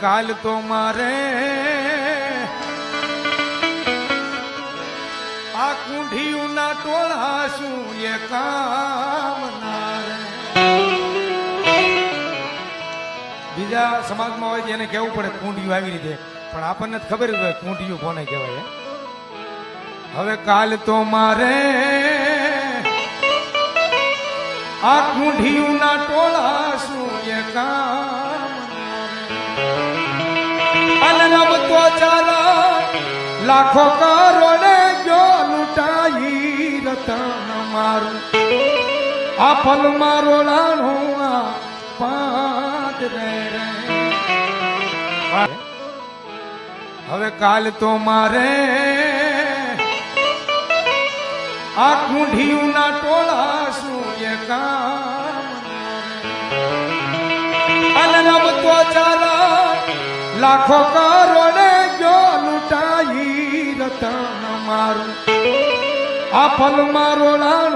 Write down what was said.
કાલ તો મારે આ કુંઢીયુંના ટોળા શું એ કામ ના રે બીજા સમાજમાં હોય તો એને કહેવું પડે કુંડિયું આવી રીતે પણ આપણને જ ખબર જ હોય કુંડિયું કોને કહેવાય હે? હવે કાલ તો મારે આ કુંઢીયુંના ટોળા શું એ કામ લાખો કરોડે ગયો લૂંટાઈ રતન મારું આ ફલ મારો લાણું આ પાંચ રે રે હવે કાલ તો મારે આ કુંઢીયુંના ટોળા શું એ કામ અને રમતો ચાલા લાખો કરોડે ગયો તન મારું આ ફલ મારો રાણ